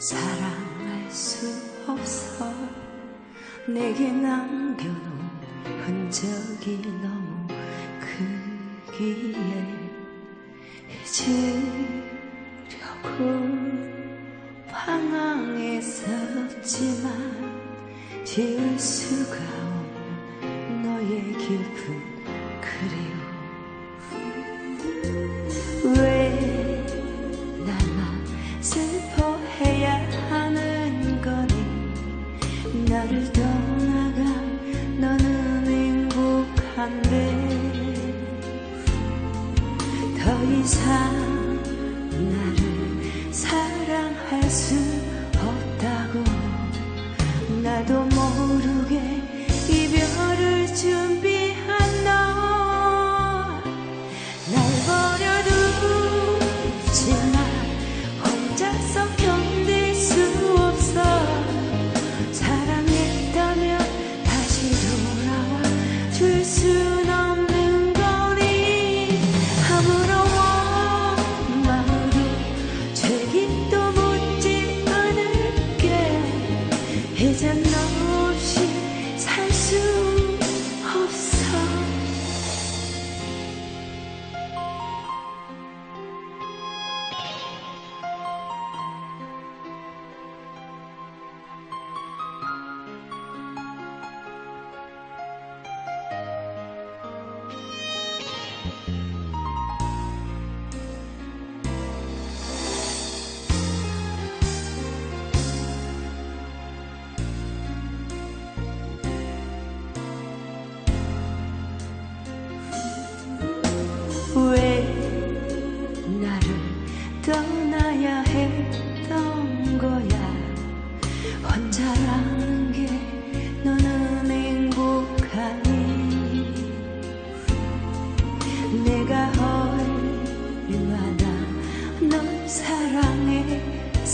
사랑할 수 없어. 내게 남겨놓은 흔적이 너무 크기에 잊으려고 방황했었지만 지울 수가 없는 너의 깊은 한데 더 이상 나를 사랑할 수 줄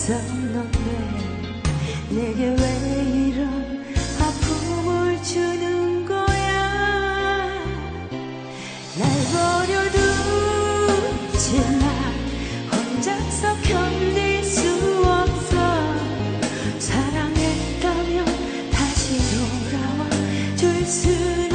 사랑했었는데 내게 왜 이런 아픔을 주는 거야? 날 버려두지만 혼자서 견딜 수 없어. 사랑했다면 다시 돌아와 줄순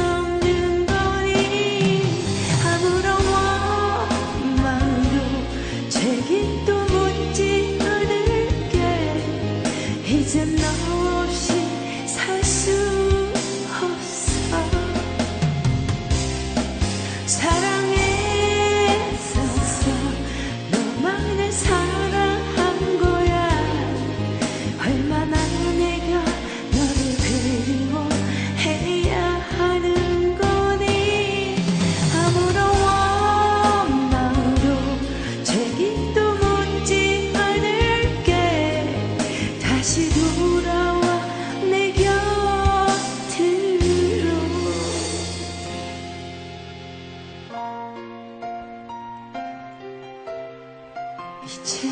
이젠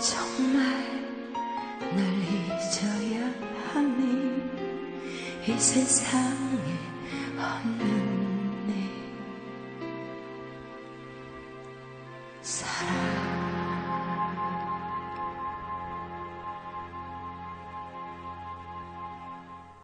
정말 날 잊어야 하니 이 세상에 없는